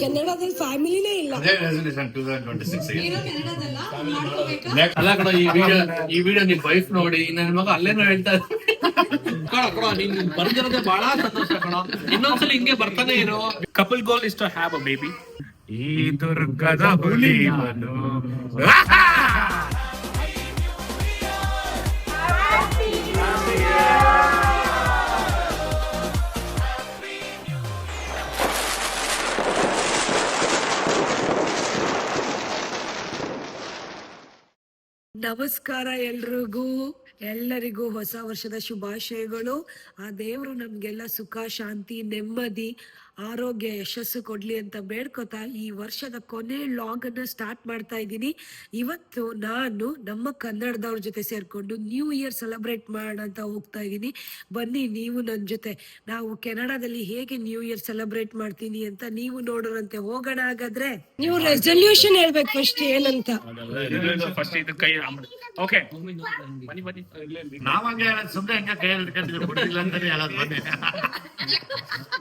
ಕೆನಡಾದಲ್ಲಿ ಫ್ಯಾಮಿಲಿನೇ ಇಲ್ಲ. ಅದೇ resolution two thousand twenty six ಅಲ್ಲ ಕಣ ಈ ವಿಡಿಯೋ ಈ ವಿಡಿಯೋ ನಿಮ್ ವೈಫ್ ನೋಡಿ ನನ್ನ ಮಗ ಅಲ್ಲೇನೋ ಹೇಳ್ತಾ ಕಣ ಕಣ ನೀನ್ ಬರ್ದಿರೋದೇ ಬಹಳ ಸಂತೋಷ ಕಣ. ಇನ್ನೊಂದ್ಸಲ ಹಿಂಗೆ ಬರ್ತಾನೆ ಇರೋ. Couple goal is to have a baby ಈ ದುರ್ಗದ ಹುಲಿ ಮನು. ನಮಸ್ಕಾರ ಎಲ್ರಿಗೂ ಎಲ್ಲರಿಗೂ ಹೊಸ ವರ್ಷದ ಶುಭಾಶಯಗಳು. ಆ ದೇವರು ನಮ್ಗೆಲ್ಲ ಸುಖ ಶಾಂತಿ ನೆಮ್ಮದಿ ಆರೋಗ್ಯ ಯಶಸ್ಸು ಕೊಡ್ಲಿ ಅಂತ ಬೇಡ್ಕೊತಾ ಈ ವರ್ಷದ ಕೊನೆ ಲಾಗ್ ಅನ್ನ ಸ್ಟಾರ್ಟ್ ಮಾಡ್ತಾ ಇದ್ದೀನಿ. ಇವತ್ತು ನಾನು ನಮ್ಮ ಕನ್ನಡದವ್ರ ಜೊತೆ ಸೇರ್ಕೊಂಡು ನ್ಯೂ ಇಯರ್ ಸೆಲೆಬ್ರೇಟ್ ಮಾಡೋಂತ ಅಂತ ಹೋಗ್ತಾ ಇದ್ದೀನಿ. ಬನ್ನಿ ನೀವು ನನ್ನ ಜೊತೆ. ನಾವು ಕೆನಡಾದಲ್ಲಿ ಹೇಗೆ ನ್ಯೂ ಇಯರ್ ಸೆಲೆಬ್ರೇಟ್ ಮಾಡ್ತೀನಿ ಅಂತ ನೀವು ನೋಡೋರಂತೆ. ಹೋಗೋಣ ಹಾಗಾದ್ರೆ. ನೀವು ರೆಸಲ್ಯೂಷನ್ ಹೇಳ್ಬೇಕು ಫಸ್ಟ್ ಏನಂತ. ಫಸ್ಟ್ ಇದು ಕೈ ಓಕೆ ಬನ್ನಿ ಬನ್ನಿ. ನಾವ್ ಹಂಗೆ ಸುಮ್ಮನೆ ಹಂಗೆ ಕೈ ಹಿಡ್ಕೊಂಡಿದ್ರು ಬಿಡಿಲ್ಲ ಅಂತಾನೆ ಹೇಳೋದು ಬನ್ನಿ.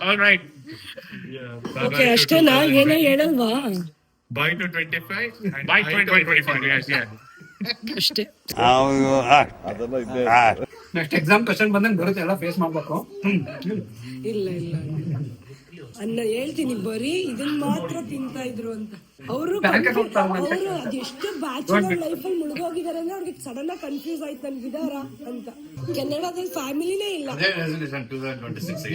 ಆಲ್ ರೈಟ್ ಓಕೆ ಅಷ್ಟೇನಾ ಏನೇ ಹೇಳಲ್ವಾ? By two twenty five by twenty twenty five yes ಅಷ್ಟೇ. ನೆಕ್ಸ್ಟ್ ಎಕ್ಸಾಮ್ ಕ್ವಶನ್ ಬಂದಂಗೆ ಬರುತ್ತೆ ಎಲ್ಲ ಫೇಸ್ ಮಾಡ್ಬೇಕು. ಇಲ್ಲ ಇಲ್ಲ. ಅನ್ನ ಹೇಳ್ತೀನಿ ಬರೀ ಇದನ್ ಮಾತ್ರ ತಿಂತಾ ಇದ್ರು ಅಂತ. ಅವರು ಅವರು ಅದೆಷ್ಟು ಬ್ಯಾಚುಲರ್ ಲೈಫ್ ಅಲ್ಲಿ ಮುಳುಗೋಗಿದ್ದಾರೆ ಅಂದ್ರೆ ಅವ್ರಿಗೆ ಸಡನ್ ಆಗಿ ಕನ್ಫ್ಯೂಸ್ ಆಯ್ತು ನನ್ ವಿದಾರ ಅಂತ. ಕೆನಡಾದಲ್ಲಿ ಫ್ಯಾಮಿಲಿನೇ ಇಲ್ಲ. ಅದೇ resolution two thousand twenty six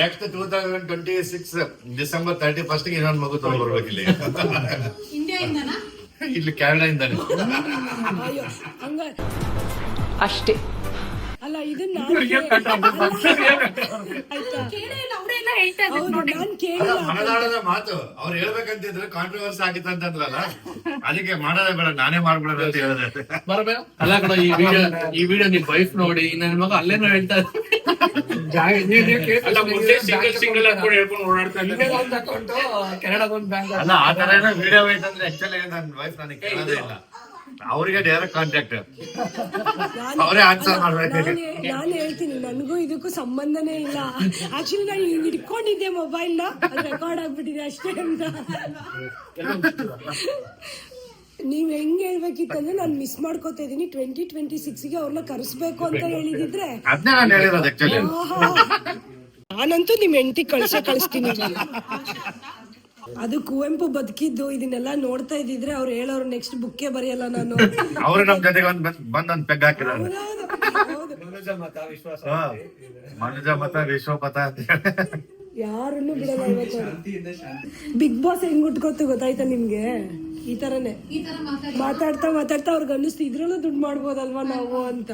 next two thousand twenty six December thirty first ಇನ್ನೊಂದು ಮಗು ತಗೊಂಡ್ ಬರ್ಬೇಕಿಲ್ಲ ಇಲ್ಲಿ ಕೆನಡಾ ಇಂದಾನೆ. ಅಯ್ಯೋ ಹಂಗ ಅಷ್ಟೇ. ಅಲ್ಲ ಇದನ್ನ ನಾನ್ ಮನದಾಳದ ಮಾತು. ಅವ್ರು ಹೇಳ್ಬೇಕಂತಿದ್ರೆ ಕಾಂಟ್ರವರ್ಸಿ ಆಗಿತ್ತು ಅಂತಂದ್ರಲ್ಲ? ಅದಕ್ಕೆ ಮಾಡೋದೇ ಬೇಡ ನಾನೇ ಮಾಡ್ಬಿಡೋದು ಅಂತ ಹೇಳಿದೆ. ಬರಬೇ ಅಲ್ಲ ಕಣ ಈ ವಿಡಿಯೋ ಈ ವಿಡಿಯೋ ನಿಮ್ ವೈಫ್ ನೋಡಿ ನನ್ನ ಮಗ ಅಲ್ಲೇನೋ ಹೇಳ್ತಾ ಅಲ್ಲ ಆ ತರ ಏನೋ ವಿಡಿಯೋ ಐತಂದ್ರೆ ಆಕ್ಚುಲಿ ನನ್ನ ವೈಫ್ ನನಗೆ ಕೇಳೋದೇ ಇಲ್ಲ. ಅವರಿಗೆ ಡೈರೆಕ್ಟ್ ಕಾಂಟ್ಯಾಕ್ಟ್ ಅವರೇ ಆನ್ಸರ್ ಮಾಡ್ಬೇಕು. ನಾನು ಹೇಳ್ತೀನಿ ನನಗೂ ಇದಕ್ಕೂ ಸಂಬಂಧನೇ ಇಲ್ಲ. ಆಕ್ಚುಲಿ ನಾನು ಹಿಂಗ್ ಇಟ್ಕೊಂಡಿದ್ದೆ ಮೊಬೈಲ್ನ. ರೆಕಾರ್ಡ್ ಆಗ್ಬಿಟ್ಟಿದೆ ಅಷ್ಟೇ ಅಂತ. ನೀವ್ ಹೆಂಗ್ ಹೇಳ್ಬೇಕಿತ್ತಂದ್ರೆ ನಾನು ಮಿಸ್ ಮಾಡ್ಕೋತಾ ಇದೀನಿ ಟ್ವೆಂಟಿ ಟ್ವೆಂಟಿ ಸಿಕ್ಸ್ಗೆ ಅವ್ರನ್ನ ಕರೆಸ್ಬೇಕು ಅಂತ ಹೇಳಿದಿದ್ರೆ ಅದನ್ನೇ ನಾನು ಹೇಳಿರೋದು ಆಕ್ಚುಲಿ ಆಹಾ. ನಾನಂತೂ ನಿಮ್ ಹೆಂಡತಿ ಕಳ್ಸ ಕಳಿಸ್ತೀನಿ. ಅದು ಕುವೆಂಪು ಬದುಕಿದ್ದು ಇದನ್ನೆಲ್ಲ ನೋಡ್ತಾ ಇದ್ದಿದ್ರೆ ಅವ್ರು ಹೇಳೋರು ನೆಕ್ಸ್ಟ್ ಬುಕ್ಕೇ ಬರೆಯಲ್ಲ ನಾನು. ಅವರು ನಮ್ ಜೊತೆಗೆ ಒಂದ್ ಬಂದ್- ಒಂದ್ ಪೆಗ್ ಹಾಕಿದ್ರು. ಮನುಜ ಮತ ವಿಶ್ವಪಥ ಅಂತ ಹೇಳಿ. ಯಾರನ್ನು ಬಿಡಲ್ಲ ಇವತ್ತು. ಬಿಗ್ ಬಾಸ್ ಹೆಂಗ್ ಉಟ್ಕೋತು ಗೊತ್ತಾಯ್ತಾ ನಿಮ್ಗೆ? ಈ ತರನೇ. ಮಾತಾಡ್ತಾ ಮಾತಾಡ್ತಾ ಅವ್ರಿಗೆ ಅನ್ನಿಸ್ತು ಇದ್ರಲ್ಲೂ ದುಡ್ಡು ಮಾಡ್ಬೋದಲ್ವಾ ನಾವು ಅಂತ.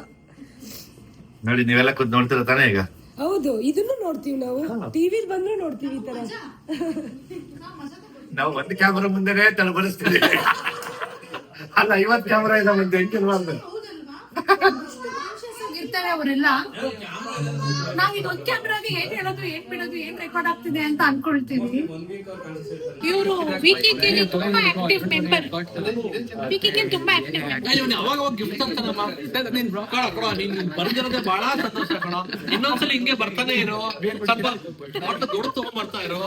ನೋಡಿ ನೀವೆಲ್ಲ ಕೂತ್ ನೋಡ್ತಿರ ತಾನೇ ಈಗ? ಹೌದು ಇದನ್ನು ನೋಡ್ತೀವಿ ನಾವು. ಟಿವಿ ಬಂದ್ರೆ ನೋಡ್ತೀವಿ ಈ ತರ. ನಾವು ಒಂದ್ ಕ್ಯಾಮ್ರಾ ಮುಂದೆನೆ ತಳಬಡಿಸ್ತೀವಿ ಅಲ್ಲ ಐವತ್ ಕ್ಯಾಮ್ರಾ ಇದೆ ಮುಂದೆ ಹೆಂಗಿಲ್ವಾ ಅಂದ್ರೆ ಇರ್ತಾರೆ ಅವರೆಲ್ಲ. ನಾವ್ ಇದೊಂದ್ ಕ್ಯಾಮ್ರಾಗೆ ಏನ್ ಹೇಳೋದು ಏನ್ ಬಿಡೋದು ಏನ್ ರೆಕಾರ್ಡ್ ಆಗ್ತಿದೆ ಅಂತ ಅನ್ಕೊಳ್ತೀವಿ. ಇವರು ವಿಕಿಕಿಲಿ ತುಂಬಾ ಆಕ್ಟಿವ್ ಮೆಂಬರ್ ವಿಕಿಕಿಲಿ ತುಂಬಾ ಆಕ್ಟಿವ್ ಅವಾಗ ಅವಾಗ ಗಿಫ್ಟ್ ಅಂತಾನಮ್ಮ ನೀನ್ ಕಣ ಕಣ ನೀನ್ ಬರ್ದಿರೋದೇ ಬಹಳ ಸಂತೋಷ ಕಣ. ಇನ್ನೊಂದ್ಸಲ ಹಿಂಗೆ ಬರ್ತಾನೆ ಇರೋ. ಸ್ವಲ್ಪ ದೊಡ್ಡ ದೊಡ್ಡ ತಗೊಂಡ್ಬರ್ತಾ ಇರೋ.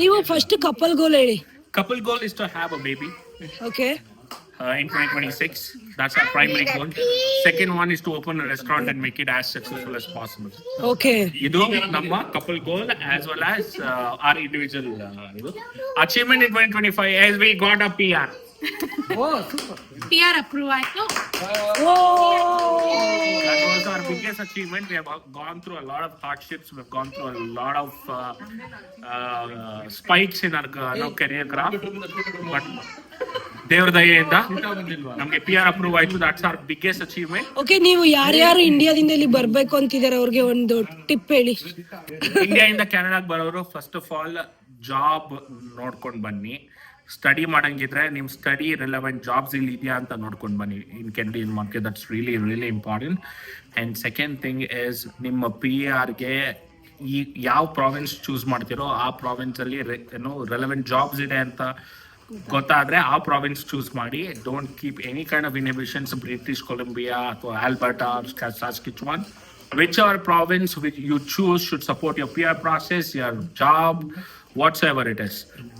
ನೀವು ಫಸ್ಟ್ ಕಪಲ್ ಗೋಲ್ ಹೇಳಿ. Couple goal is to have a baby okay uh, in 2026 that's our primary goal second one is to open a restaurant and make it as successful as possible okay ಇದು ನಮ್ಮ couple goal as well as our individual ಇದು achievement in twenty twenty five as we got a P R Oh super. PR approve ಆಯ್ತು. As our biggest achievement we have gone through a lot of fact shifts we have gone through a lot of spikes in our now career graph ದೇವ್ರ ದಯೆಯಿಂದ ನಮಗೆ PR approve ಆಯ್ತು. That's our biggest achievement okay ನೀವು ಯಾರ್ ಯಾರ್ ಇಂಡಿಯಾದಿಂದ ಇಲ್ಲಿ ಬರಬೇಕು ಅಂತಿದ್ದಾರೆ ಅವರಿಗೆ ಒಂದು ಟಿಪ್ ಹೇಳಿ. ಇಂಡಿಯಾ ಕೆನಡಾಗೆ ಬರೋರು ಫಸ್ಟ್ ಆಫ್ ಆಲ್ ಜಾಬ್ ನೋಡ್ಕೊಂಡು ಬನ್ನಿ. ಸ್ಟಡಿ ಮಾಡಂಗಿದ್ರೆ ನಿಮ್ ಸ್ಟಡಿ ರಿಲೆವೆಂಟ್ ಜಾಬ್ಸ್ ಇಲ್ಲಿ ಇದೆಯಾ ಅಂತ ನೋಡ್ಕೊಂಡು ಬನ್ನಿ. In Canadian market that's really really important and second thing is ನಿಮ್ಮ ಪಿ ಆರ್ಗೆ ಈ ಯಾವ ಪ್ರಾವಿನ್ಸ್ ಚೂಸ್ ಮಾಡ್ತಿರೋ ಆ ಪ್ರಾವಿನ್ಸ್ ಅಲ್ಲಿ ಏನು ರೆಲೆವೆಂಟ್ ಜಾಬ್ಸ್ ಇದೆ ಅಂತ ಗೊತ್ತಾದ್ರೆ ಆ ಪ್ರಾವಿನ್ಸ್ ಚೂಸ್ ಮಾಡಿ. Don't keep any kind of inhibitions British Columbia ಅಥವಾ Alberta Saskatchewan province province you choose should support support P R process your job, whatsoever it is.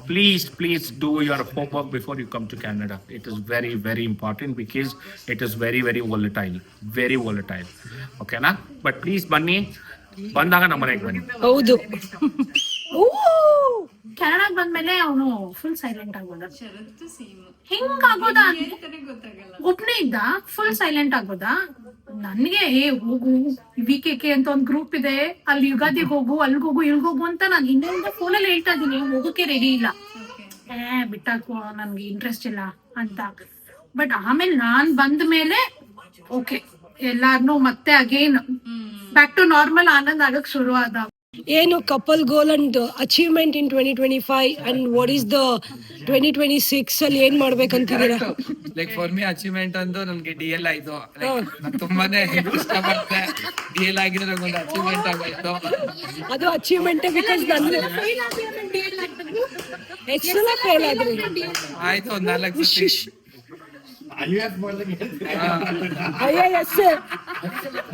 Please, please do your homework before you come to Canada. It is very, very important because it is very, very volatile. Very volatile. Okay, na? But please, ಬನ್ನಿ ಬಂದಾಗ ನಮ್ಮ ಮನೆಗೆ ಬನ್ನಿ ಹೌದು ಊ! ಕೆನಡಾಗ್ ಬಂದ್ಮೇಲೆ ಅವನು full silent ಆಗೋದ ಹಿಂಗ ಆಗೋದ ಒಬ್ನೇ ಇದ್ದ ಫುಲ್ ಸೈಲೆಂಟ್ ಆಗೋದ ನನ್ಗೆ ಏ ಹೋಗು ವಿ ಕೆ ಕೆ ಅಂತ ಒಂದ್ ಗ್ರೂಪ್ ಇದೆ ಅಲ್ಲಿ ಯುಗಾದಿಗೆ ಹೋಗು ಅಲ್ಲಿಗೆ ಹೋಗು ಇಲ್ಗ್ ಹೋಗು ಅಂತ ನಾನು ಫೋನ್ ಫೋನಲ್ಲಿ ಹೇಳ್ತಾ ಇದೀನಿ ಹೋಗಕ್ಕೆ ರೆಡಿ ಇಲ್ಲ. ಏ ಬಿಟ್ಟಾಕು ನನ್ಗೆ ಇಂಟ್ರೆಸ್ಟ್ ಇಲ್ಲ ಅಂತ. ಬಟ್ ಆಮೇಲೆ ನಾನ್ ಬಂದ ಮೇಲೆ ಓಕೆ ಎಲ್ಲಾರ್ನು ಮತ್ತೆ again back to normal Anand ಆಗಕ್ ಶುರು ಆದ ಏನು couple goal and achievement in twenty twenty five and what is the twenty twenty six ಅಲ್ಲಿ ಏನ್ ಮಾಡ್ಬೇಕಂತಿದ್ದೀರಾ? ಲೈಕ್ ಫಾರ್ ಮಿ ಅಚೀವ್ಮೆಂಟ್ ಅಂದ್ರೆ ನನ್ಗೆ ಡಿ ಎಲ್ ಆಯ್ತು. ನಾನ್ ತುಂಬಾನೇ ಇಷ್ಟಪಡ್ತೆ ಡಿ ಎಲ್ ಆಗಿದ್ರೆ ನಂಗೊಂದು ಅಚೀವ್ಮೆಂಟ್ ಆಗೋಯ್ತು. ಅದು ಅಚೀವ್ಮೆಂಟ್ ಬಿಕಾಸ್ ನನ್ನ ಎಷ್ಟು ಸಲ ಫೇಲ್ ಆದ್ರಿ? ಆಯ್ತು ಒಂದ್ ನಾಲ್ಕು ಅಯ್ಯ ಎಸ್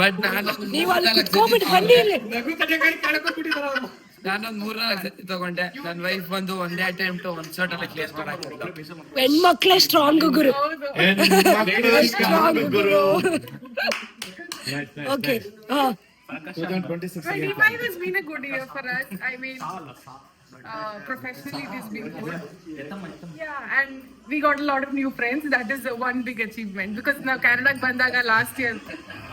ಬಟ್ ನಾನು ನೀವು ಅಲ್ಲಿ ಕುತ್ಕೊಂಡ್ಬಿಟ್ಟು ಬನ್ನಿ ಇಲ್ಲಿ. ನಾನೊಂದ್ ಮೂರ್ ನಾಲ್ಕು ಸತಿ ತಗೊಂಡೆ. ನನ್ನ ವೈಫ್ ಬಂದು ಒಂದೇ ಅಟೆಂಪ್ಟ್ ಒಂದ್ ಶಾರ್ಟ್ ಅಲ್ಲಿ ಕ್ಲಿಯರ್ ಮಾಡಾಕಿತ್ತು ಹೆಣ್ಮಕ್ಳೇ ಸ್ಟ್ರಾಂಗ್ ಗುರು. ಸ್ಟ್ರಾಂಗ್ ಗುರು. ಓಕೆ ಹಾ. 25 has been a good year for us. I mean, uh, professionally, this has been good. Yeah, and we got a lot of new friends. That is the one big achievement because now Canada ಬಂದಾಗ last year,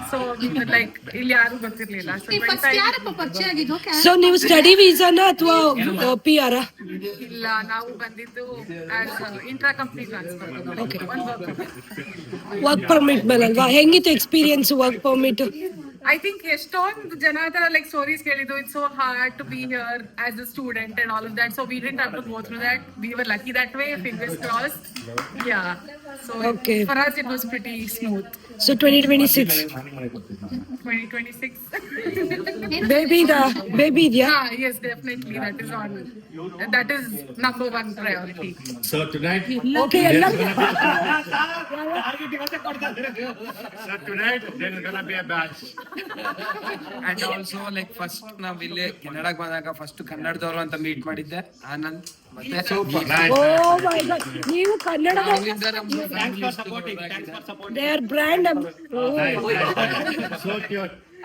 so we were like ಇಲ್ಲಿ ಯಾರು ಗೊತ್ತಿರ್ಲಿಲ್ಲ. So first 25 ಯಾರಪ್ಪ ಪರಿಚಯ ಆಗಿದ್ದು so ನೀವು study ವೀಸಾನ ಅಥವಾ P ಆರ ಇಲ್ಲ ನಾವು ಬಂದಿದ್ದು intra company transfer work permit ಮೇಲೆ ಅಲ್ವಾ ಹೆಂಗಿತ್ತು experience work permit I think ಎಷ್ಟೊಂದು ಜನ ತರ ಲೈಕ್ ಸ್ಟೋರೀಸ್ ಕೇಳಿದ್ದು it's so hard to be here as a student and all of that so we didn't have to go through that we were lucky that way fingers cross yeah so Okay. For us it was pretty smooth so twenty twenty six 2026 baby ಇದಾ baby ಇದೆಯಾ yeah yes definitely. That is on. That is number one priority. So tonight, okay ಎಲ್ಲ so tonight there is gonna be a batch. And also like first ನಾವ್ ಇಲ್ಲಿ ಕೆನಡಾಗ್ ಬಂದಾಗ first ಕನ್ನಡದವ್ರು ಅಂತ meet ಮಾಡಿದ್ದೆ ಆನಂದ್. ಮತ್ತೆ ಓ my god ನೀವು ಕನ್ನಡದ ಅಲ್ಲಿಂದ ನಮ್ದು family ಇಷ್ಟು they are brand So cute.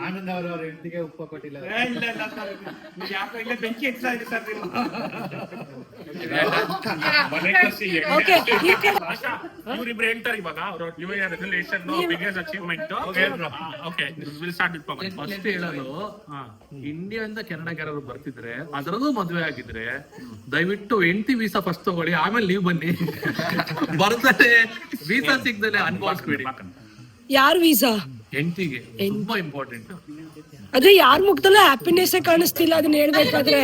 Anand ಅವರು ಅವ್ರ ಹೆಂಡತಿಗೆ ಉಪ್ಪ ಕೊಟ್ಟಿಲ್ಲ. ಓಕೆ ಇವ್ರಿಬ್ರು ಹೇಳ್ತಾರೆ ಇವಾಗ ಅವ್ರ new year resolution biggest achievement okay will start first ಹೇಳೋದು ಇಂಡಿಯಾದಿಂದ ಕೆನಡಾಗೆ ಯಾರಾದ್ರು ಬರ್ತಿದ್ರೆ ಅದರಲ್ಲೂ ಮದುವೆ ಆಗಿದ್ರೆ ದಯವಿಟ್ಟು ಎಂಟಿ ವೀಸಾ ಫಸ್ಟ್ ತಗೊಳ್ಳಿ ಆಮೇಲೆ ಲೀವ್ ಬನ್ನಿ. ಬರ್ತಾರೆ. ವೀಸಾ ಸಿಗ್ದಲೆ ಅನ್ಭವಿಸ್ಬೇಡಿ ಯಾರ್ ವೀಸಾ ಎಂಟಿಗೆ ತುಂಬಾ ಇಂಪಾರ್ಟೆಂಟ್ ಅದೇ ಯಾರ ಮುಖದಲ್ಲೂ ಹ್ಯಾಪಿನೆಸ್ ಕಾಣಿಸ್ತಿಲ್ಲ ಅದನ್ನ ಹೇಳ್ಬೇಕಾದ್ರೆ.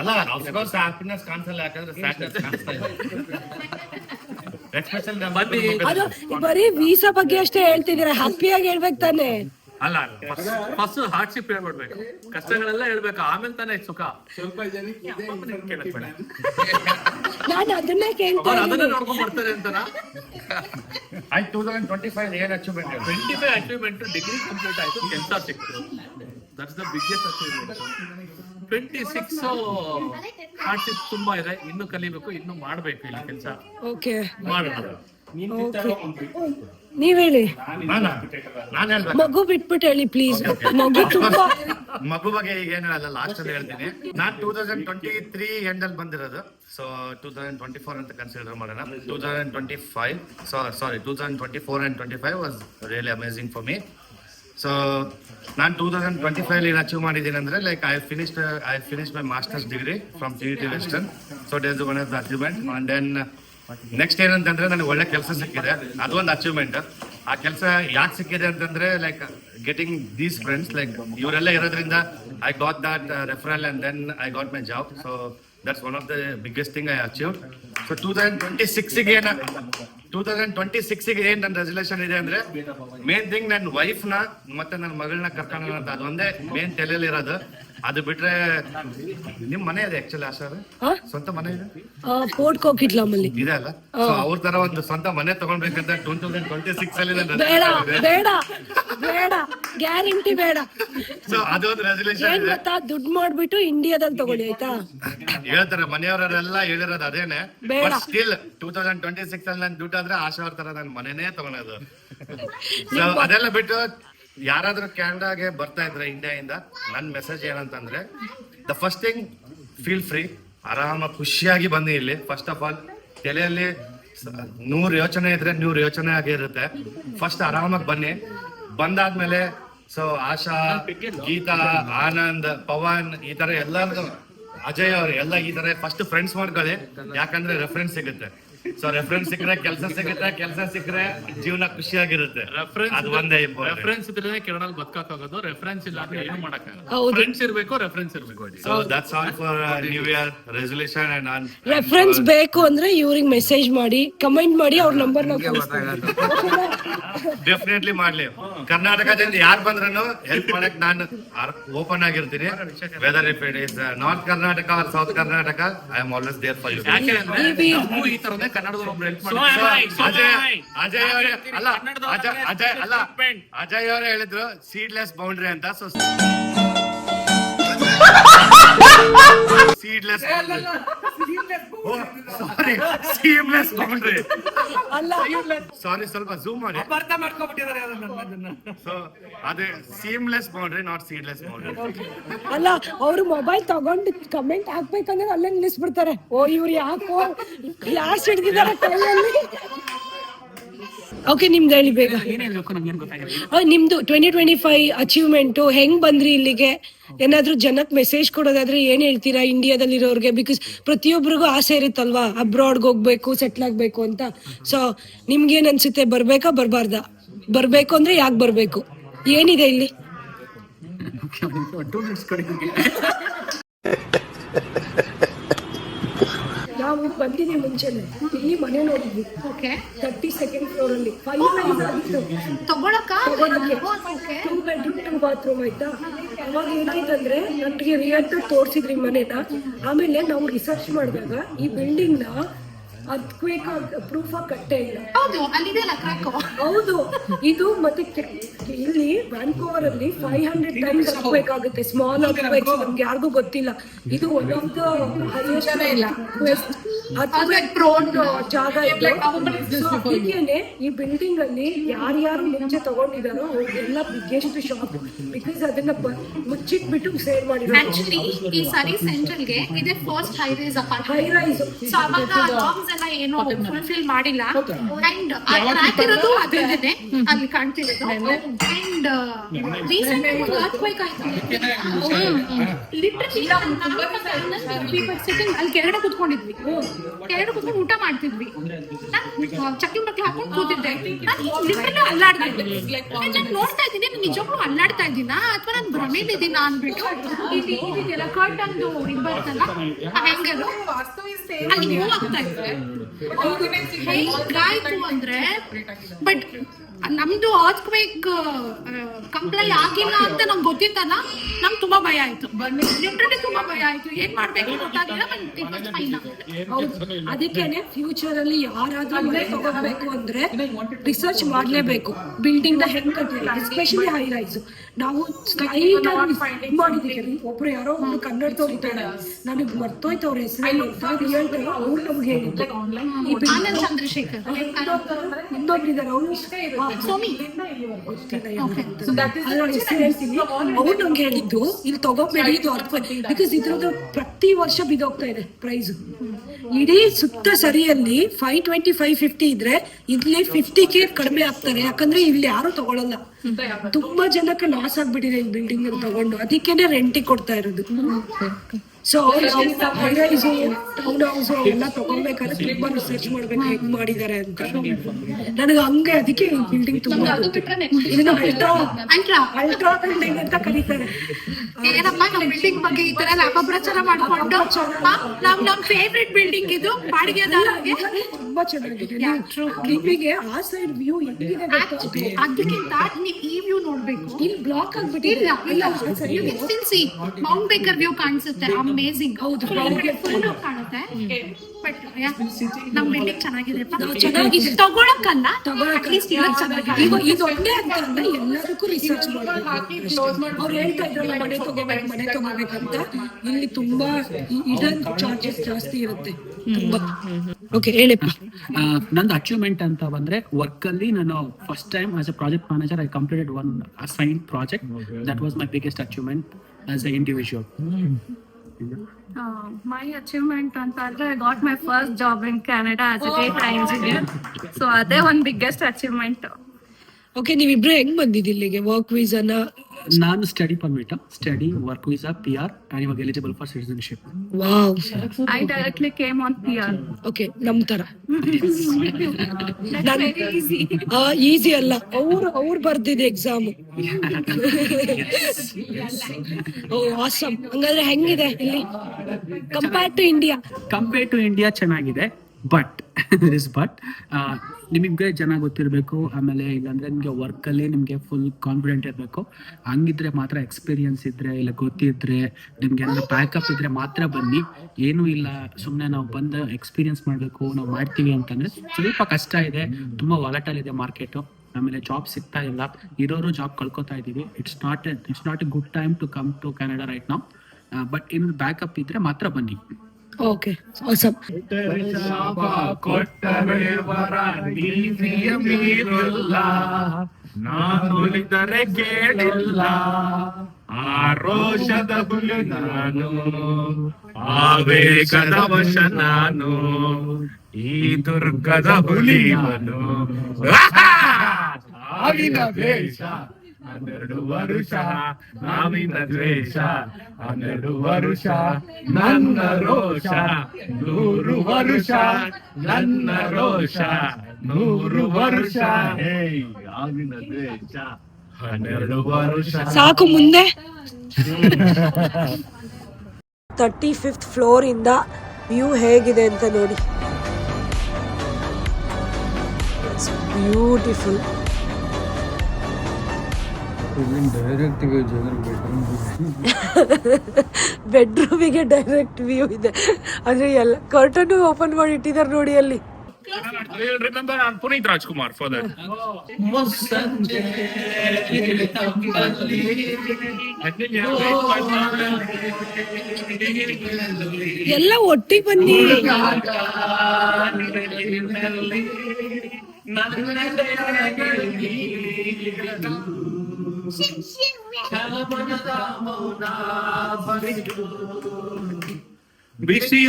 ಅಲ್ಲ ಅಫ್ಕೋರ್ಸ್ ಹ್ಯಾಪಿನೆಸ್ ಕಾಣಿಸಲ್ಲ ಯಾಕಂದ್ರೆ ಸ್ಯಾಡ್ನೆಸ್ ಕಾಣಿಸ್ತಾ ಇದೆ ಎಸ್ಪೆಷಲ್ ಬನ್ನಿ. ಅದು ಬರೀ ವೀಸಾ ಬಗ್ಗೆ ಅಷ್ಟೇ ಹೇಳ್ತಿದ್ದೀರಾ? ಹ್ಯಾಪಿಯಾಗಿ ಹೇಳ್ಬೇಕು ತಾನೆ. ಅಲ್ಲ ಫಸ್ಟ್ ಹಾರ್ಡ್ಶಿಪ್ ಹೇಳ್ಬಿಡ್ಬೇಕು ಕಷ್ಟಗಳೆಲ್ಲ ಹೇಳ್ಬೇಕು ಆಮೇಲೆ ತಾನೇ ಸುಖ. ಕೇಳಕ್ ಬೇಡ. ನಾನು ಅದನ್ನೇ ಕೇಳ್ತಾ ಅವ್ರು ನೋಡ್ಕೊಂಡು ಬರ್ತಾರೆ ಅಂತನಾ I two thousand twenty five ಏನ್ achievement twenty five achievement degree complete ಆಯ್ತು ಕೆಲಸ ಸಿಕ್ತು. That's the biggest achievement twenty six hardship ತುಂಬಾ ಇದೆ ಇನ್ನು ಕಲಿಬೇಕು ಇನ್ನು ಮಾಡ್ಬೇಕು ಇಲ್ಲಿ ಕೆಲಸ. ಓಕೆ ಮಾಡೋಣ ನೀವ್ ಹೇಳಿ. ನಾನು ನಾನು? ಹೇಳ್ಬೇಕು? ಮಗು ಬಿಟ್ಬಿಟ್ಟು ಹೇಳಿ ಪ್ಲೀಸ್ ಮಗು ತುಂಬಾ ಮಗು ಬಗ್ಗೆ ಈಗ ಏನು ಹೇಳಲ್ಲ ಲಾಸ್ಟ್ ಅಲ್ಲಿ ಹೇಳ್ತೀನಿ. ನಾನ್ two thousand twenty three end ಅಲ್ಲಿ ಬಂದಿರೋದು. So two thousand twenty four ಅಂತ ಕನ್ಸಿಡರ್ ಮಾಡೋಣ. Two thousand twenty five so sorry two thousand twenty four and twenty five was really amazing for me so ನಾನು two thousand twenty five ಏನು achieve ಮಾಡಿದ್ದೀನಿ ಅಂದರೆ like I finish I finish my masters degree from T T Western so this is one of the achievement and then next ಏನಂತಂದ್ರೆ ನನಗೆ ಒಳ್ಳೆ ಕೆಲಸ ಸಿಕ್ಕಿದೆ. ಅದೊಂದು ಅಚೀವ್ಮೆಂಟ್ ಆ ಕೆಲಸ ಯಾಕೆ ಸಿಕ್ಕಿದೆ ಅಂತಂದ್ರೆ like getting these friends like ಇವರೆಲ್ಲ ಇರೋದ್ರಿಂದ I got that referral and then I got my job so that's one of the biggest thing I achieve so two thousand twenty ಸಿಕ್ಸ್ಗೆ two thousand twenty ಸಿಕ್ಸ್ಗೆ ಏನ್ ನನ್ನ resolution ಇದೆ ಅಂದ್ರೆ main thing ನನ್ನ ವೈಫ್ನ ಮತ್ತೆ ನನ್ನ ಮಗಳನ್ನ ಕರ್ಕೊಂಡು ಅದೊಂದೇ ಮೇನ್ ತಲೆಯಲ್ಲಿ ಇರೋದು ಅದು ಬಿಟ್ರೆ ನಿಮ್ ಮನೆ ಇದೆ ಆಕ್ಚುಲಿ ಸರ್ ಸ್ವಂತ ಮನೆ ಇದೆ? ಪೋರ್ಟ್ ಕೋಕಿಟ್ಲಮ್ಮಲ್ಲಿ ಇದೆ ಅಲ್ಲ? ಸೊ ಅವ್ರ ತರ ಒಂದು ಸ್ವಂತ ಮನೆ ತಗೊಳ್ಬೇಕಂತ ಟೂ ತೌಸಂಡ್ ಟ್ವೆಂಟಿ ಸಿಕ್ಸ್ ಅಲ್ಲಿ ಬೇಡ ಬೇಡ ಬೇಡ ಗ್ಯಾರಂಟಿ ಬೇಡ. ಸೊ ಅದೊಂದು ರೆಸಲ್ಯೂಷನ್ ಏನ್ ಇದೆ. ಗೊತ್ತಾ? ದುಡ್ಡು ಮಾಡ್ಬಿಟ್ಟು ಇಂಡಿಯಾದಲ್ಲಿ ತಗೊಳ್ಳಿ ಆಯ್ತಾ? ಹೇಳ್ತಾರೆ ಮನೆಯವರೆಲ್ಲ ಹೇಳಿರೋದು ಅದೇನೆ. ಬೇಡ. But still two thousand twenty six ಅಲ್ಲಿ ನನ್ ದುಡ್ಡು ಆದ್ರೆ ಆಶಾ ಅವ್ರ ತರ ನನ್ ಮನೆನೇ ತಗೊಳೋದು. ಸೊ ಅದೆಲ್ಲ ಬಿಟ್ಟು ಯಾರಾದ್ರೂ ಕ್ಯಾನಡಾಗೆ ಬರ್ತಾ ಇದ್ರೆ ಇಂಡಿಯಾದಿಂದ ನನ್ನ ಮೆಸೇಜ್ ಏನಂತಂದ್ರೆ the first thing feel free ಆರಾಮ, ಖುಷಿಯಾಗಿ ಬನ್ನಿ ಇಲ್ಲಿ. ಫಸ್ಟ್ ಆಫ್ ಆಲ್ ತಲೆಯಲ್ಲಿ ನೂರ್ ಯೋಚನೆ ಇದ್ರೆ ನೂರು ಯೋಚನೆ ಆಗಿರುತ್ತೆ ಫಸ್ಟ್ ಆರಾಮಾಗಿ ಬನ್ನಿ. ಬಂದಾದ್ಮೇಲೆ ಸೊ ಆಶಾ, ಗೀತಾ, ಆನಂದ್, ಪವನ್, ಈ ತರ ಎಲ್ಲ ಅಜಯ್ ಅವ್ರು, ಎಲ್ಲ ಈ ತರ ಫಸ್ಟ್ ಫ್ರೆಂಡ್ಸ್ ಮಾಡ್ಕೊಳ್ಳಿ. ಯಾಕಂದ್ರೆ ರೆಫರೆನ್ಸ್ ಸಿಗುತ್ತೆ. ಸೊ ರೆಫರೆನ್ಸ್ ಸಿಕ್ಕರೆ ಕೆಲಸ ಸಿಗುತ್ತೆ ಕೆಲಸ ಸಿಕ್ಕರೆ ಜೀವನ ಖುಷಿಯಾಗಿರುತ್ತೆ. ರೆಫರೆನ್ಸ್ ಅದು ಒಂದೇ. ರೆಫರೆನ್ಸ್ ಇದ್ರೆ ಕೆನಡಾಲ್ ಬದುಕಾಗೋದು ರೆಫರೆನ್ಸ್ ಇಲ್ಲ ಅಂದ್ರೆ ಏನು ಮಾಡಕ್ಕಾಗಲ್ಲ. ಫ್ರೆಂಡ್ಸ್ ಇರ್ಬೇಕು ರೆಫರೆನ್ಸ್ ಇರಬೇಕು so that's all for new year resolution and on reference ಬೇಕು ಅಂದ್ರೆ ಇವ್ರಿಗೆ ಮೆಸೇಜ್ ಮಾಡಿ ಕಮೆಂಟ್ ಮಾಡಿ ಅವ್ರ ನಂಬರ್ ನಾವು ಡೆಫಿನೆಟ್ಲಿ ಮಾಡ್ಲಿ. ಕರ್ನಾಟಕದಿಂದ ಯಾರು ಬಂದ್ರೂ ಹೆಲ್ಪ್ ಮಾಡಕ್ ನಾನು open ಆಗಿರ್ತೀನಿ. Whether if it is north Karnataka or south Karnataka I am always there for you ಯಾಕೆ ಅಂದ್ರೆ ಈ ತರನೇ ಕನ್ನಡದವ್ರು ಒಬ್ರು ಹೆಲ್ಪ್ ಮಾಡಿ ಅಜಯ್ ಅಜಯ್ ಅವರೇ ಅಲ್ಲ ಅಜಯ್ ಅಜಯ್ ಅಲ್ಲ ಅಜಯ್ ಅವರೇ ಹೇಳಿದ್ರು ಸೀಡ್ಲೆಸ್ ಬೌಂಡ್ರಿ ಅಂತ so seedless sorry seamless boundary ಅಲ್ಲ ಸಾರಿ ಸ್ವಲ್ಪ ಝೂಮ್ ಮಾಡಿ. ಅರ್ಥ ಮಾಡ್ಕೊಬಿಟ್ಟಿದ್ದಾರೆ ಅದನ್ನ ಸೊ ಅದೇ seamless boundary not seedless boundary ಅಲ್ಲ ಅವ್ರು ಮೊಬೈಲ್ ತಗೊಂಡು ಕಮೆಂಟ್ ಹಾಕ್ಬೇಕಂದ್ರೆ ಅಲ್ಲೇ ನಿಲ್ಲಿಸ್ಬಿಡ್ತಾರೆ. ಓ ಇವ್ರು ಯಾಕೋ ಯಾರು ಹಿಡ್ದಿದ್ದಾರೆ ಕೈಯಲ್ಲಿ. ಓಕೆ ನಿಮ್ದು ಹೇಳಿ ಬೇಗ. ಆ, ನಿಮ್ದು ಟ್ವೆಂಟಿ ಟ್ವೆಂಟಿ ಫೈವ್ ಅಚೀವ್ಮೆಂಟು ಹೆಂಗ್ ಬಂದ್ರಿ ಇಲ್ಲಿಗೆ? ಏನಾದ್ರೂ ಜನಕ್ಕೆ ಮೆಸೇಜ್ ಕೊಡೋದಾದ್ರೆ ಏನ್ ಹೇಳ್ತೀರಾ ಇಂಡಿಯಾದಲ್ಲಿ ಇಂಡಿಯಾದಲ್ಲಿರೋರ್ಗೆ ಬಿಕಾಸ್ ಪ್ರತಿಯೊಬ್ಬರಿಗೂ ಆಸೆ ಇರುತ್ತಲ್ವಾ? ಅಬ್ರಾಡ್ಗೆ ಹೋಗ್ಬೇಕು ಸೆಟ್ಲ್ ಆಗ್ಬೇಕು ಅಂತ. ಸೊ ನಿಮ್ಗೇನ್ ಅನ್ಸುತ್ತೆ? ಬರ್ಬೇಕಾ, ಬರ್ಬಾರ್ದಾ? ಬರ್ಬೇಕು ಅಂದ್ರೆ ಯಾಕೆ ಬರ್ಬೇಕು? ಏನಿದೆ ಇಲ್ಲಿ? ನಾವು ಬಂದಿದ್ದೀವಿ ಮುಂಚೆನೆ. ಇಲ್ಲಿ ಮನೆ ನೋಡಿದ್ವಿ. ಓಕೆ ತರ್ಟಿ ಸೆಕೆಂಡ್ ಫ್ಲೋರ್ ಅಲ್ಲಿ. ಫೈವ್ ಆಗಿತ್ತು. ತಗೊಳಕ ತಗೊಳಕ್ಕೆ. Okay two bedroom two bathroom ಆಯ್ತಾ? ಅವಾಗ ಏನಾಯ್ತಂದ್ರೆ ನನಗೆ ರಿಯಲ್ಟರ್ ತೋರಿಸಿದ್ರಿ ಮನೆನ. ಆಮೇಲೆ ನಾವು ರಿಸರ್ಚ್ ಮಾಡಿದಾಗ ಈ ಬಿಲ್ಡಿಂಗ್ ನ ಅದ್ಕ್ವೇಕ್ ಪ್ರೂಫ್ ಆಗಿ ಕಟ್ಟೆ ಇಲ್ಲ. ಹೌದು ಅಲ್ಲಿದೆಯಲ್ಲ ಕ್ರಾಕು ಹೌದು ಇದು ಮತ್ತೆ ಇಲ್ಲಿ ವ್ಯಾನ್ಕೋವರ್ ಅಲ್ಲಿ ಫೈವ್ ಹಂಡ್ರೆಡ್ ಟೈಮ್ಸ್ ಹಾಕ್ಬೇಕಾಗುತ್ತೆ ಸ್ಮಾಲ್ ಹಾಕ್ಬೇಕು ನಮ್ಗೆ ಯಾರಿಗೂ ಗೊತ್ತಿಲ್ಲ. ಇದು ಒನ್ ಆಫ್ ದ ಪ್ರೋನ್ ಜಾಗ ಈ ಬಿಲ್ಡಿಂಗ್ ಅಲ್ಲಿ ಯಾರ್ಯಾರು ಮುಂಚೆ ತಗೊಂಡಿದಾರೋ ಅವ್ರಿಗೆಲ್ಲ ಬಿಗ್ಗೆಸ್ಟ್ ಶಾಪ್ ಬಿಕಾಸ್ ಅದನ್ನ ಮುಚ್ಚಿಟ್ ಮುಚ್ಚಿಟ್ಬಿಟ್ಟು ಸೇಲ್ ಮಾಡಿದ್ರು ಆಕ್ಚುಲಿ ಈ ಸಾರಿ ಸೆಂಟ್ರಲ್ಗೆ ಇದೆ first high rise high rise so ಅವಾಗ ಜಾಬ್ಸ್ ಎಲ್ಲ ಏನು ಫುಲ್ಫಿಲ್ ಮಾಡಿಲ್ಲ. ಅಂಡ್ ಹಾಕಿರೋದು ಅದ್ರದ್ದೇನೆ ಅಲ್ಲಿ ಕಾಣ್ತಿರೋದು. ಅಂಡ್ ರೀಸೆಂಟ್ ಒಂದು ಅರ್ಥಕ್ವೇಕ್ ಆಯ್ತು. ಲಿಟ್ರಲಿ ಸಿಟ್ಟಿಂಗ್ ಅಲ್ಲಿ ಕೆಳಗಡೆ ಕುತ್ಕೊಂಡಿದ್ವಿ. ಕೆಳಗಡೆ ಕುತ್ಕೊಂಡು ಊಟ ಮಾಡ್ತಿದ್ವಿ. ನಾನು ಚಕ್ಕಿ ಮಕ್ಳು ಹಾಕೊಂಡು ಕೂತಿದ್ದೆ. ನಾನು ಲಿಟ್ರಲಿ ಅಲ್ಲಾಡ್ತಾ ನಾನು ನೋಡ್ತಾ ಇದ್ದೀನಿ ನಾನು ನಿಜವಾಗ್ಲೂ ಅಲ್ಲಾಡ್ತಾ ಇದ್ದೀನಾ? ಅಥವಾ ನಾನು ಭ್ರಮೇಲಿ ಇದ್ದೀನಾ ಅಂದ್ಬಿಟ್ಟು? ಇಲ್ಲಿ ಇದೆಲ್ಲ ಕರ್ಟನ್ದು ಇದು ಬರುತ್ತಲ್ಲ? ಹ್ಯಾಂಗರು ಅಲ್ಲಿ ಮೂವ್ ಆಗ್ತಾ ಇದ್ರೆ ಹೇಗಾಯ್ತು ಅಂದ್ರೆ ಬಟ್ ನಮ್ದು ಅರ್ಥಕ್ವೇಕ್ ಕಂಪ್ಲೈ ಆಗಿಲ್ಲ ಅಂತ ನಮ್ಗೆ ಗೊತ್ತಿತ್ತಲ್ಲ ನಮ್ಗೆ ತುಂಬಾ ಭಯ ಆಯ್ತು. ಲಿಟ್ರಲಿ ತುಂಬಾ ಭಯ ಆಯ್ತು. ಏನ್ ಮಾಡ್ಬೇಕು ಗೊತ್ತಾಗಿಲ್ಲ ಅದಕ್ಕೇನೆ ಫ್ಯೂಚರ್ ಅಲ್ಲಿ ಯಾರಾದ್ರೂ ಮನೆ ತಗೋಬೇಕು. ಅಂದ್ರೆ ರಿಸರ್ಚ್ ಮಾಡ್ಲೇಬೇಕು. ಬಿಲ್ಡಿಂಗ್ನ ಹೆಂಗ್ ಕಟ್ಟಿಲ್ಲ ಎಸ್ಪೆಷಲಿ ಹೈ ರೈಸ್ ನಾವು ಮಾಡಿದೀವಿ ಒಬ್ರು ಯಾರೋ ಒಂದು ಕನ್ನಡ ತೋರಿತಾರೆ ನನಗ್ ಮರ್ತೋಯ್ತು ಅವ್ರ ಹೆಸರು. ಹೇಳ್ತಾರೆ ಅವ್ರು ನಮ್ಗೆ ಹೇಳಿದ್ರು ಈ building- ಆನಂದ್ ಅವ್ರು ಹೇಳಿದ್ದು ಇಲ್ಲಿ ತಗೋಬೇಡಿ ಇದು ಬಿಕಾಸ್ ಇದ್ರದ್ದು ಪ್ರತಿ ವರ್ಷ ಬಿದೋಗ್ತಾ ಇದೆ ಪ್ರೈಸ್ ಇಡೀ ಸುತ್ತ ಸರಿಯಲ್ಲಿ ಫೈವ್ ಟ್ವೆಂಟಿ ಫೈವ್ ಫಿಫ್ಟಿ ಇದ್ರೆ ಇಲ್ಲಿ ಫಿಫ್ಟಿ ಕೆ ಕಡಿಮೆ ಆಗ್ತಾರೆ. ಯಾಕಂದ್ರೆ ಇಲ್ಲಿ ಯಾರು ತಗೊಳಲ್ಲ. ತುಂಬಾ ಜನಕ್ಕೆ ಲಾಸ್ ಆಗ್ಬಿಟ್ಟಿದೆ ಈ ಬಿಲ್ಡಿಂಗ್ ತಗೊಂಡು. ಅದಕ್ಕೇನೆ ರೆಂಟಿಗೆ ಕೊಡ್ತಾ ಇರೋದು. ಸೊ ಹೈರೈಸು ಟೌನ್ ಹೌಸ್ ಎಲ್ಲ ತಗೊಳ್ಬೇಕಾದ್ರೆ ತುಂಬಾ ರಿಸರ್ಚ್ ಮಾಡ್ಬೇಕು ಹೆಂಗ್ ಮಾಡಿದ್ದಾರೆ ಅಂತ. ನನಗೆ ಹಂಗೆ ಅದಕ್ಕೆ ಈ ಬಿಲ್ಡಿಂಗ್ ತುಂಬಾ ಇದನ್ನ ಅಲ್ಟ್ರಾ ಅಲ್ಟ್ರಾ ಅಲ್ಟ್ರಾ ಬಿಲ್ಡಿಂಗ್ ಅಂತ ಕರೀತಾರೆ. ಏನಪ್ಪ ನಮ್ ಬಿಲ್ಡಿಂಗ್ ಬಗ್ಗೆ ಈ ತರ ಅಪಪ್ರಚಾರ ಪ್ರಚಾರ ಮಾಡ್ಕೊಂಡು ನಮ್ ನಮ್ ಫೇವ್ರೆಟ್ ಬಿಲ್ಡಿಂಗ್ ಇದು ಬಾಡಿಗೆದಾರರಿಗೆ ತುಂಬಾ ಚೆನ್ನಾಗಿದೆ. ನಿಮಗೆ ಆ ಸೈಡ್ ವ್ಯೂ ಹೆಂಗಿದೆ? ಅದಕ್ಕಿಂತ ನೀವ್ ಈ ವ್ಯೂ ನೋಡ್ಬೇಕು. ಇಲ್ಲಿ ಬ್ಲಾಕ್ ಆಗ್ಬಿಟ್ಟಿಲ್ಲ ಇಲ್ಲ ಮೌಂಟ್ ಬೇಕರ್ ವ್ಯೂ ಕಾಣಿಸುತ್ತೆ ಅಮೇಸಿಂಗ್ ಹೌದು ಫುಲ್ ಕಾಣುತ್ತೆ. ಬಟ್ ನಮ್ ಬಿಲ್ಡಿಂಗ್ ಚೆನ್ನಾಗಿದೆ. ಚೆನ್ನಾಗಿದೆ. ತಗೊಳಕ್ಕಲ್ಲ ತಗೊಳಕ್ಕೆ ಅಟ್ಲೀಸ್ಟ್ ಇರೋದ್ ಚೆನ್ನಾಗಿದೆ. ಇದು ಇದು ಒಂದೇ ಅಂತ ಅಲ್ಲ ಎಲ್ಲದಕ್ಕೂ ರಿಸರ್ಚ್ ಮಾಡಬೇಕು ಅವ್ರು ಹೇಳ್ತಾ ಇದ್ರಲ್ಲ ಮನೆ ತಗೋಬೇಕು ಮನೆ ತಗೋಬೇಕಂತ. ಇಲ್ಲಿ ತುಂಬಾ ಇಡನ್ ಚಾರ್ಜಸ್ ಜಾಸ್ತಿ ಇರುತ್ತೆ. ತುಂಬಾ. ಓಕೆ ಹೇಳಿಪ್ಪ ಆ, ನಂದು ಅಚೀವ್ಮೆಂಟ್ ಅಂತ ಬಂದ್ರೆ ವರ್ಕ್ ಅಲ್ಲಿ ನಾನು first time as a project manager I completed one assign project that was my biggest achievement as a individual my achievement ಅಂತ ಅಂದ್ರೆ got my first job in Canada as a data engineer so ಅದೇ ಒಂದ್ biggest achievement okay ನೀವಿಬ್ರು ಹೆಂಗ್ ಬಂದಿದ್ದು ಇಲ್ಲಿಗೆ? Work ವೀಸಾನ ನಾನು study permit study work visa P R and ಇವಾಗ eligible for citizenship wow I directly came on P R okay ನಮ್ ತರ. ಈಸಿ ಅಲ್ಲ. ಅವ್ರು ಅವ್ರು ಬರ್ದಿದೆ ಎಕ್ಸಾಮ್ ಓ ಆಸಮ್ ಹಂಗಾದ್ರೆ ಹೆಂಗಿದೆ ಇಲ್ಲಿ? Compare to India compare to India ಚೆನ್ನಾಗಿದೆ. ಬಟ್ ಇಸ್ ಬಟ್ ನಿಮಗೆ ಚೆನ್ನಾಗಿ ಗೊತ್ತಿರಬೇಕು, ಆಮೇಲೆ ಇಲ್ಲಾಂದ್ರೆ ನಿಮಗೆ ವರ್ಕಲ್ಲಿ ನಿಮಗೆ ಫುಲ್ ಕಾನ್ಫಿಡೆಂಟ್ ಇರಬೇಕು. ಹಂಗಿದ್ರೆ ಮಾತ್ರ ಎಕ್ಸ್ಪೀರಿಯನ್ಸ್ ಇದ್ದರೆ ಇಲ್ಲ ಗೊತ್ತಿದ್ದರೆ ನಿಮಗೆ ಏನಾದ್ರು ಬ್ಯಾಕಪ್ ಇದ್ದರೆ ಮಾತ್ರ ಬನ್ನಿ. ಏನೂ ಇಲ್ಲ ಸುಮ್ಮನೆ ನಾವು ಬಂದು ಎಕ್ಸ್ಪೀರಿಯನ್ಸ್ ಮಾಡಬೇಕು, ನಾವು ಮಾಡ್ತೀವಿ ಅಂತಂದ್ರೆ ಸ್ವಲ್ಪ ಕಷ್ಟ ಇದೆ, ತುಂಬ ವಾಲಟಲ್ ಇದೆ ಮಾರ್ಕೆಟು ಆಮೇಲೆ ಜಾಬ್ ಸಿಗ್ತಾ ಇಲ್ಲ. ಇರೋರು ಜಾಬ್ ಕಳ್ಕೊತಾ ಇದ್ದೀವಿ. It's not it's not a good time to come to Canada right ನಾವು ಬಟ್ ಇನ್ನು ಬ್ಯಾಕಪ್ ಇದ್ದರೆ ಮಾತ್ರ ಬನ್ನಿ. ಓಕೆ ಆಸಮ್ ಕೊಟ್ಟರೆ ವರ ನೀತಿಯ ಮೀರಲ್ಲ ನಾನುಳಿದರೆ ಕೇಳಿಲ್ಲ. ಆರೋಷದ ಹುಲಿ ನಾನು ಆವೇಗದ ವಶ ನಾನು. ಈ ದುರ್ಗದ ಹುಲಿಯನು ಸಾವಿನ ವೇಷ. ಹನ್ನೆರಡು ವರುಷ ನಾವಿನ ದ್ವೇಷ. ಹನ್ನೆರಡು ವರುಷ ನನ್ನ ರೋಷ. ನೂರು ವರುಷ ನನ್ನ ರೋಷ. ನೂರು ವರುಷ. ಹೇ ಆಗಿನ ದ್ವೇಷ. ಹನ್ನೆರಡು ವರುಷ. ಸಾಕು ಮುಂದೆ. ತರ್ಟಿ ಫಿಫ್ತ್ ಫ್ಲೋರ್ ಇಂದ ವ್ಯೂ ಹೇಗಿದೆ ಅಂತ ನೋಡಿ. ಬ್ಯೂಟಿಫುಲ್ ಬೆಡ್ರೂಮಿಗೆ ಡೈರೆಕ್ಟ್ ವ್ಯೂ ಇದೆ ಅಂದ್ರೆ ಎಲ್ಲ ಕರ್ಟನ್ ಓಪನ್ ಮಾಡಿ ಇಟ್ಟಿದ್ದಾರೆ ನೋಡಿ ಅಲ್ಲಿ. ಪುನೀತ್ ರಾಜ್ಕುಮಾರ್ ಫಾರ್ ದಟ್ ಎಲ್ಲ ಒಟ್ಟಿಗೆ ಬನ್ನಿ. ಬಿಸಿ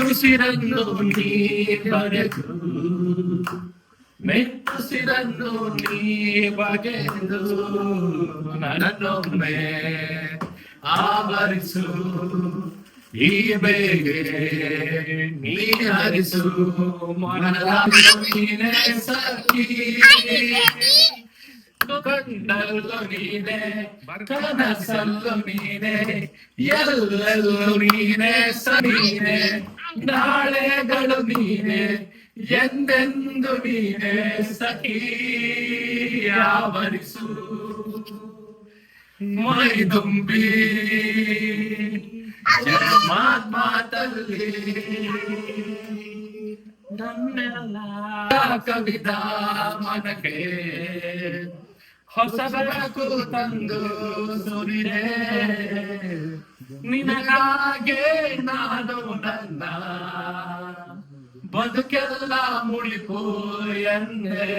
ಉಸಿರನ್ನು ನೀ ಬರೆದು ಮೆತ್ತುಸಿರನ್ನು ನೀ ಬಗೆದು ನನ್ನೊಮ್ಮೆ ಆವರಿಸು ಈ ಬೇಗೆ ನೀ ಹರಿಸು ಮನದ ನೀನೇ ಸಖಿ ಕಂಡಲ್ಲೂ ನೀನೆ ಕನಸಲ್ಲೂ ನೀನೆ ಎಲ್ಲೆಲ್ಲೂ ನೀನೆ ಸನೀನೆ, ನಾಳೆಗಳು ನೀನೆ, ಎಂದೆಂದು ನೀನೆ ಸಖಿ ಆವರಿಸು ಮೈದುಂಬಿ ಮಾತಲ್ಲಿ ನಮ್ಮೆಲ್ಲ ಕವಿತ ಮನಕ್ಕೆ ಹೊಸ ಬೆಳಕು ತಂದು ಸುರಿದೆ ನಿನಗಾಗೆ ನಾನು ನನ್ನ ಬದುಕೆಲ್ಲ ಮುಳಿಪು ಎಂದೆ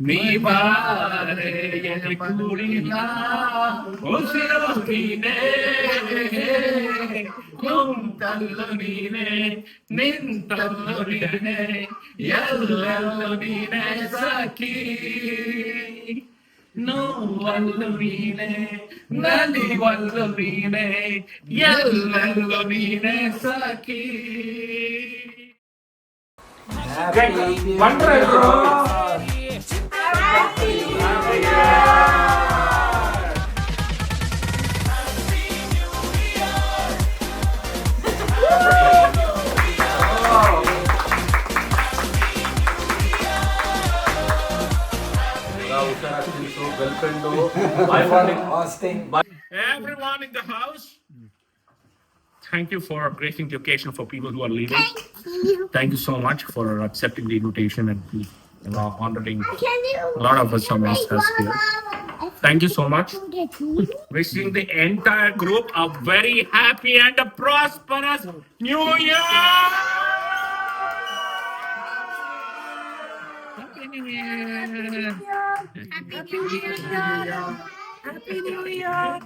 ನೀ ಬಾರೆ ಎದೆ ಕೂಡಿಲ್ಲ? ಉಸಿರು ನೀನೇ. ಕುಂತಲ್ಲು ನೀನೆ. ನಿಂತಲ್ಲು ನೀನೆ. ಎಲ್ಲೆಲ್ಲೂ ನೀನೆ ಸಖಿ. ನೋವಲ್ಲು ನೀನೆ. ನಲಿವಲ್ಲು ನೀನೆ. ಎಲ್ಲೆಲ್ಲೂ ನೀನೆ ಸಖಿ. ಬಂದ್ರೆ girlfriend. Everyone in the house, thank you for gracing the occasion for people who are leaving. Thank you so much for accepting the invitation and know, honoring a lot of us here. Thank you so much. Wishing the entire group a very happy and a prosperous New Year. Happy New Year. Happy New Year. Happy New Year!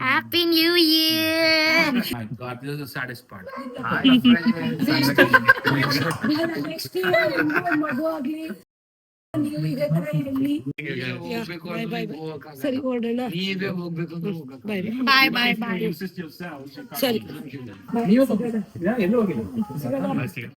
My God, this is the saddest part. Next year ಮಗು ಆಗ್ಲಿ ನೀವು ಇದೇ ತರ ಇರ್ಲಿ ಹೋಗ್ಬೇಕು ಬಾಯ್ ಅಂದ್ರೆ ಬಾಯ್ ಹೋಗಕ್ಕಾಗಲ್ಲ. ಸರಿ ಹೊರಡೋಣ ನೀವೇ ಹೋಗ್ಬೇಕು ಅಂದ್ರೆ ಹೋಗಕ್ಕಾಗಲ್ಲ. ಬಾಯ್ Bye bye bye. ಸರಿ ನೀವು ಎಲ್ಲೂ ಹೋಗಿಲ್ಲ ಸಿಗೋಣ.